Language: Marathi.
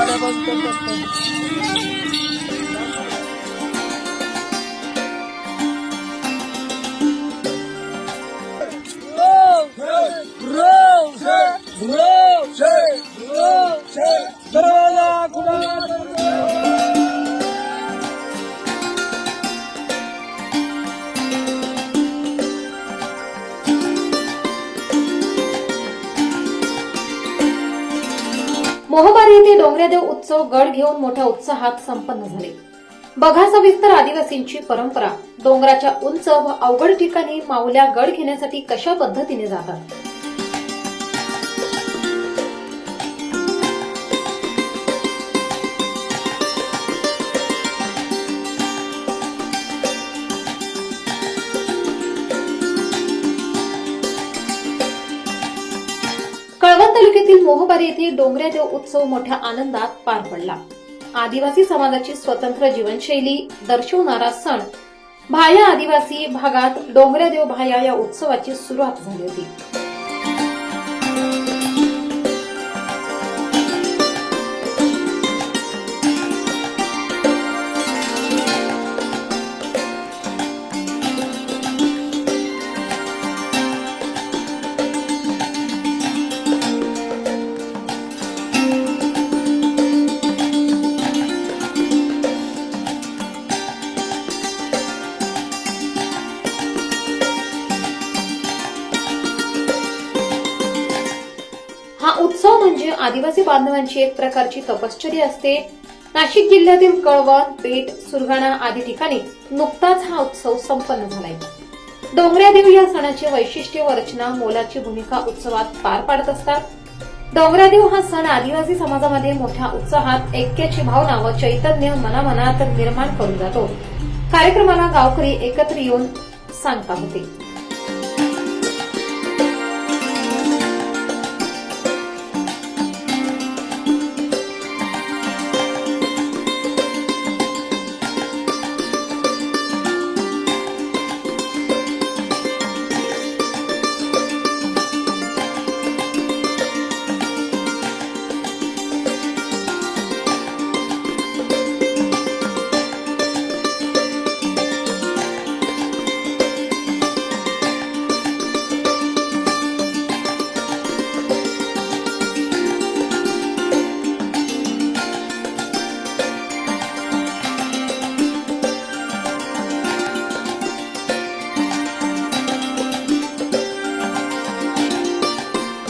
Ahora vos, vos, मोहबारी येथे डोंगरेदेव उत्सव गड घेऊन मोठ्या उत्साहात संपन्न झाले. बघा सविस्तर आदिवासींची परंपरा. डोंगराच्या उंच व अवघड ठिकाणी माऊल्या गड घेण्यासाठी कशा पद्धतीने जातात? कळवण मोहबारी येथे डोंगऱ्यादेव उत्सव मोठ्या आनंदात पार पडला. आदिवासी समाजाची स्वतंत्र जीवनशैली दर्शवणारा सण भाया आदिवासी भागात डोंगऱ्यादेव भाया या उत्सवाची सुरुवात झाली होती. उत्सव म्हणजे आदिवासी बांधवांची एक प्रकारची तपश्चर्या असते. नाशिक जिल्ह्यातील कळवण पेठ सुरगाणा आदी ठिकाणी नुकताच हा उत्सव संपन्न झालाय. डोंगऱ्यादेव या सणाचे वैशिष्ट्य व रचना मोलाची भूमिका उत्सवात पार पाडत असतात. डोंगरादेव हा सण आदिवासी समाजामध्ये मोठ्या उत्साहात ऐक्याची भावना व चैतन्य मनामनात निर्माण करून जातो. कार्यक्रमाला गावकरी एकत्र येऊन सांगता होते.